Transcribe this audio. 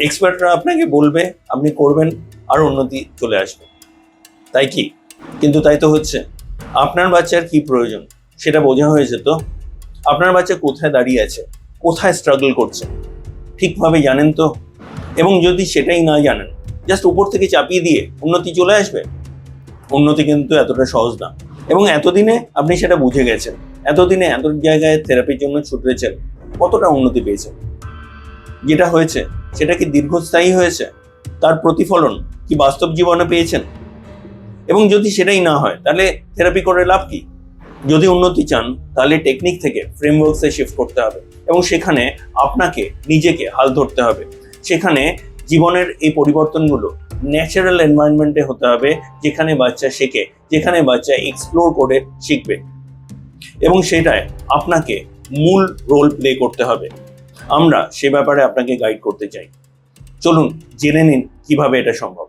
এক্সপার্টরা আপনাকে বলবে, আপনি করবেন, আর উন্নতি চলে আসবে। তাই কি? কিন্তু তাই তো হচ্ছে। আপনার বাচ্চার কি প্রয়োজন? সেটা বোঝা হয়েছে তো? আপনার বাচ্চা কোথায় দাঁড়িয়ে আছে? কোথায় স্ট্রাগল করছে? ঠিকভাবে জানেন তো? এবং যদি সেটাই না জানেন জাস্ট উপর থেকে চাপিয়ে দিয়ে উন্নতি চলে আসবে? উন্নতি কিন্তু এতটা সহজ না। এবং এতদিনে আপনি সেটা বুঝে গেছেন। এতদিনে এত জায়গায় থেরাপির জন্য ছুটেছেন কতটা উন্নতি পেয়েছেন? যেটা হয়েছে সেটা কি দীর্ঘস্থায়ী হয়েছে? তার প্রতিফলন কি বাস্তব জীবনে পেয়েছেন? এবং যদি সেটাই না হয়, তাহলে থেরাপি করে লাভ কি? যদি উন্নতি চান, তাহলে টেকনিক থেকে ফ্রেমওয়ার্কসে শিফট করতে হবে এবং সেখানে আপনাকে, নিজেকে হাল ধরতে হবে। সেখানে জীবনের এই পরিবর্তনগুলো ন্যাচারাল এনভায়রনমেন্টে হতে হবে, যেখানে বাচ্চা শেখে, যেখানে বাচ্চা এক্সপ্লোর করে শিখবে। এবং সেটায় আপনাকে মূল রোল প্লে করতে হবে। আমরা সে ব্যাপারে আপনাকে গাইড করতে চাই। চলুন জেনে নিন কীভাবে এটা সম্ভব।